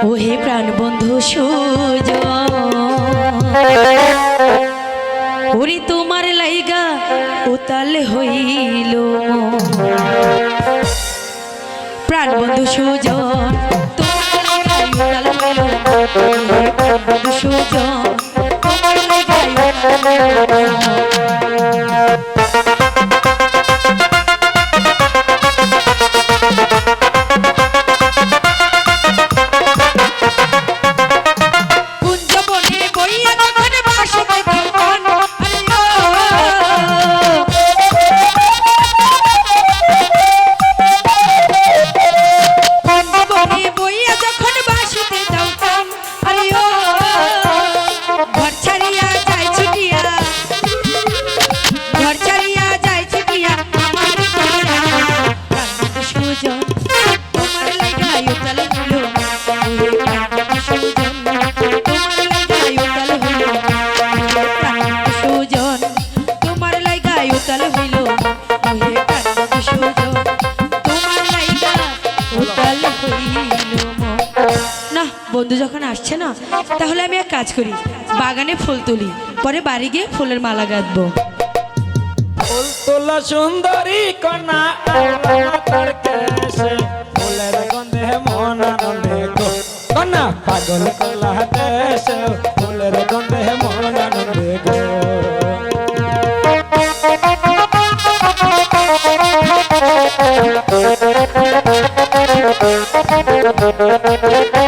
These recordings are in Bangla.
ও হে প্রাণ বন্ধু সুজ ওরে তোমার লাইগা উতাল হইল প্রাণ বন্ধু সুজন তোমার হইল প্রাণ বন্ধু তোমার বন্ধু যখন আসছে না তাহলে আমি এক কাজ করি বাগানে ফুল তুলি পরে বাড়ি গিয়ে ফুলের মালা গাঁথবো ফুল তোলা সুন্দরী কন্যা তার কেশে ফুলের গন্ধে মন আনন্দে গো। কন্যা পাগল কলা দেশে ফুলের গন্ধে মন আনন্দে গো। ফুল তোলা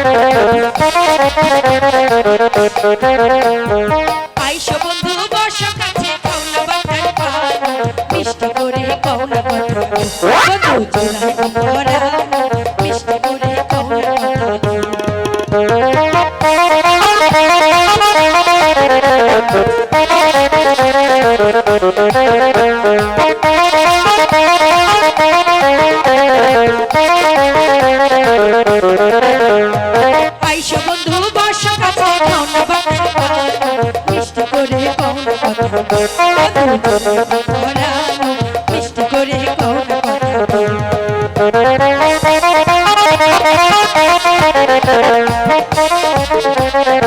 কলা আইসো বন্ধু বর্ষ কাছে কৌনা বাটার পান মিষ্টি করে কৌনা কথা বন্ধু চুলাই ভরা। মিষ্টি করে কৌনা কথা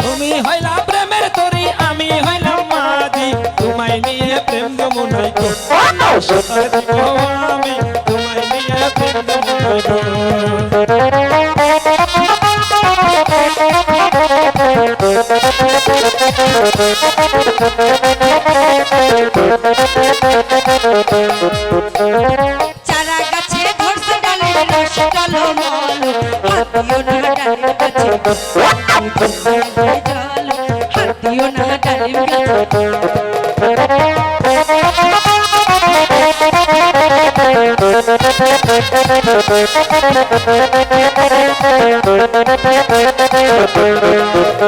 তুমি হইলা প্রেমের তরি আমি হইলাম মাদি তোমায় নিয়ে প্রেম দিব আমি তোমায় নিয়ে প্রেম রমুনাই গো চারা গাছে ধরছে ডালে রস ডালো হাতিও না ডালে গাছে জল হাতিও না ডালে গাছে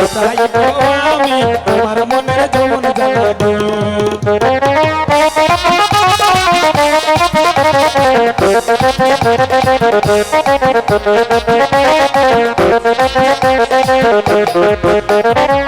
কোথায় আমি তোমার মনের যৌবন জ্বালা Thank you.